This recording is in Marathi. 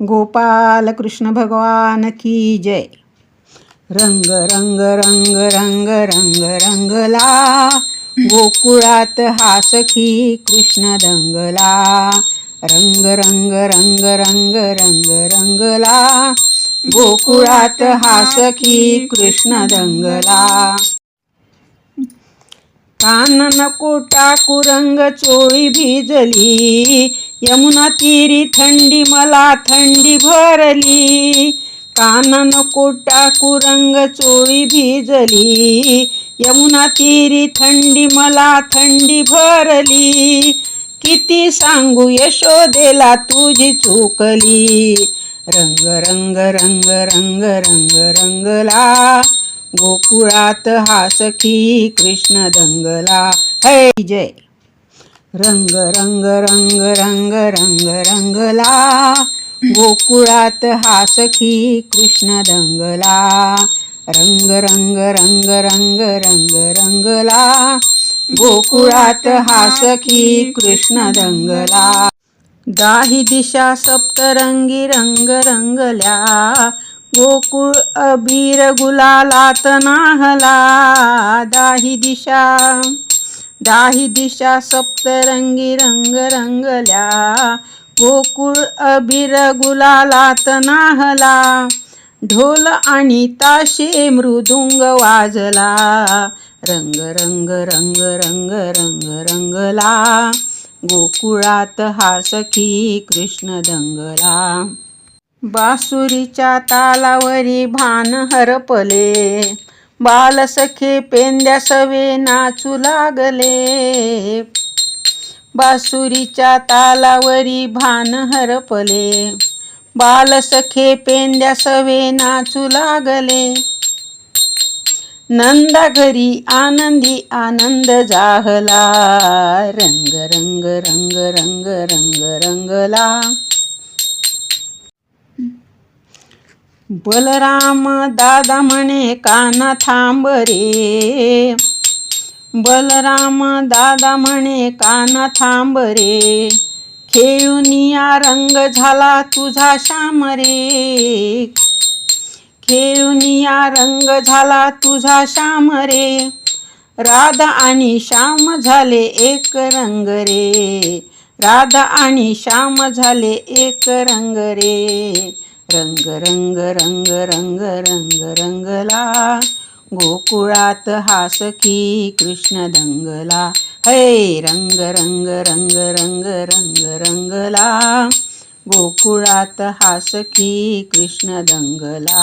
गोपाल कृष्ण भगवान की जय. रंग रंग रंग रंग रंग रंगला. गोकुळात हा सखी कृष्ण दंगला. रंग रंग रंग रंग रंग रंगला. गोकुळात हा सखी कृष्ण दंगला. कान नको टाकू रंग चोळी भिजली. यमुना तीरी थंडी मला थंडी भरली. काना नको टाकू रंग चोळी भिजली. यमुना तीरी थंडी मला थंडी भरली. किती सांगू यशोदेला तुझी चुकली. रंग रंग रंग रंग रंग रंगला. गोकुळात हा सखी कृष्ण दंगला. है जय. रंग रंग रंग रंग रंग रंगला. गोकुळात हा सखी कृष्ण दंगला. रंग रंग रंग रंग रंग रंगला. गोकुळात हा सखी कृष्ण दंगला. दाही दिशा सप्तरंगी रंग रंगल्या. गोकुळ अबीर गुलालात नाहला. दाही दिशा दाही दिशा सप्तरंगी रंग रंगल्या गोकुळ अबीर गुलालात नाहला ढोल आणि ताशे मृदुंग वाजला. रंग रंग रंग रंग रंग रंगला. गोकुळात हा सखी कृष्ण दंगला. बासुरीच्या तालावरी भान हरपले. बालसखे पेंद्या सवे नाचू लागले. बासुरीच्या तालावरी भान हरपले. बालसखे पेंद्या सवे नाचू लागले. नंदा घरी आनंदी आनंद जाहला. रंग रंग रंग रंग रंग रंगला. बलराम दादा म्हणे काना थांब रे. बलराम दादा म्हणे काना थांब रे. खेळूनिया रंग झाला तुझा श्याम रे. खेळूनिया रंग झाला तुझा श्याम रे. राधा आणि श्याम झाले एक रंग रे. राधा आणि श्याम झाले एक रंग रे. रंग रंग रंग रंग रंग रंगला गोकुळात हा सखी कृष्ण दंगला हे रंग रंग रंग रंग रंग रंगला गोकुळात हा सखी कृष्ण दंगला